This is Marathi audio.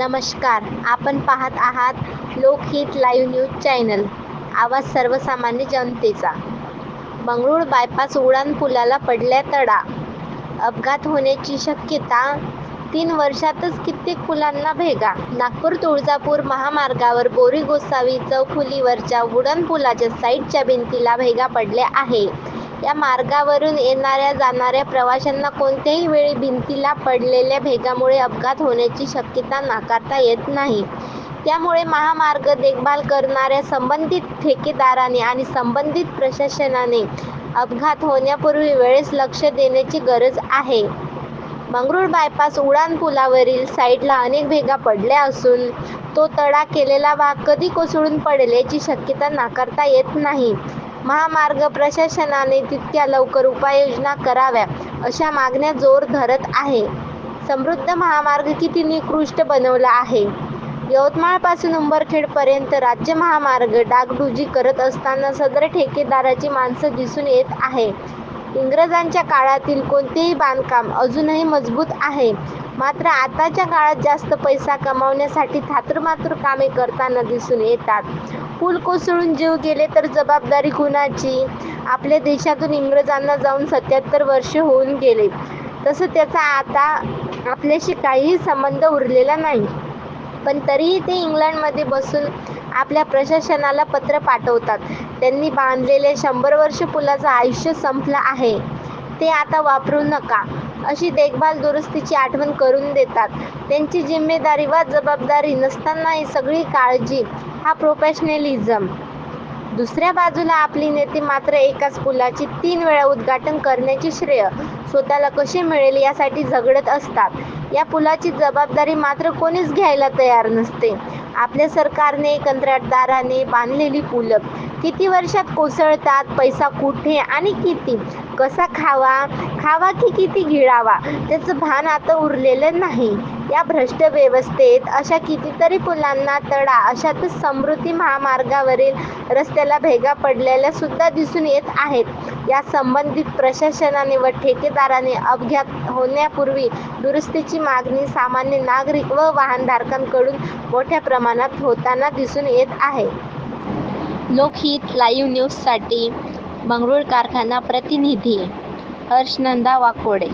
नमस्कार. आपण पाहत आहात लोकहित लाईव्ह न्यूज चॅनल. आवाज सर्वसामान्य जनतेचा. बंगळूर बायपास उड्डाणपुलाला पडल्या तडा. अपघात होण्याची शक्यता तीन वर्षातच कित्येक पुलांना भेगा. नागपूर तुळजापूर महामार्गावर बोरी गोसावी चौफुलीवरच्या उड्डाणपुलाच्या साईडच्या भिंतीला भेगा पडल्या आहे. या मार्गावरून येणाऱ्या जाणाऱ्या प्रवाशांना कोणत्याही वेळी भिंतीला पडलेल्या भेगामुळे अपघात होण्याची शक्यता नाकारता येत नाही. त्यामुळे महामार्ग देखभाल करणाऱ्या संबंधित ठेकेदाराने आणि संबंधित प्रशासनाने अपघात होण्यापूर्वी वेळेस लक्ष देण्याची गरज आहे. मंगरूळ बायपास उड्डाणपुलावरील साईडला अनेक भेगा पडल्या असून तो तडा केलेला भाग कधी कोसळून पडेल याची शक्यता नाकारता येत नाही. महामार्ग प्रशासनाने तितक्या लवकर उपाययोजना कराव्या अशा मागण्या जोर धरत आहे. समृद्ध महामार्ग किती निकृष्ट बनवला आहे. यवतमाळपासून उंबरखेडपर्यंत राज्य महामार्ग डागडुजी करत असताना सदर ठेकेदाराची माणसं दिसून येत आहे. इंग्रजांच्या काळातील कोणतेही बांधकाम अजूनही मजबूत आहे. मात्र आताच्या काळात जास्त पैसा कमावण्यासाठी थातुरमातुर कामे करताना दिसून येतात. पूल कोसळून जीव गेले तर जबाबदारी कुणाची? आपल्या देशातून इंग्रजांना जाऊन सत्याहत्तर वर्ष होऊन गेले. तसं त्याचा आता आपल्याशी काहीही संबंध उरलेला नाही. पण तरीही ते इंग्लंडमध्ये बसून आपल्या प्रशासनाला पत्र पाठवतात. त्यांनी बांधलेल्या शंभर वर्ष पुलाचं आयुष्य संपलं आहे. ते आता वापरू नका. अशी देखभाल दुरुस्तीची आठवण करून देतात. त्यांची जिम्मेदारी वा जबाबदारी नसतानाही सगळी काळजी हा प्रोफेशनलिझम दुसऱ्या बाजूला आपली नेते मात्र एकाच पुलाची तीन वेळा उद्घाटन करण्याचे श्रेय स्वतःला कसे मिळेल यासाठी झगडत असतात. या पुलाची जबाबदारी मात्र कोणीच घ्यायला तयार नसते. आपल्या सरकारने कंत्राटदाराने बांधलेली पुलं किती वर्षात कोसळतात पैसा कुठे आणि किती? कसा खावा? खावा की किती गिळावा? त्याचं भान आता उरलेलं नाही. या भ्रष्ट व्यवस्थेत अशा कितीतरी पुलांना तडा अशातच समृद्धी महामार्गावरील रस्त्याला भेगा पडलेल्या सुद्धा दिसून येत आहेत. या संबंधित प्रशासनाने व ठेकेदाराने अपघात होण्यापूर्वी दुरुस्तीची मागणी सामान्य नागरिक व वाहनधारकांकडून मोठ्या प्रमाणात होताना दिसून येत आहे. लोकहित लाईव्ह न्यूजसाठी मंगरूळ कारखाना प्रतिनिधी हर्षनंदा वाकोडे.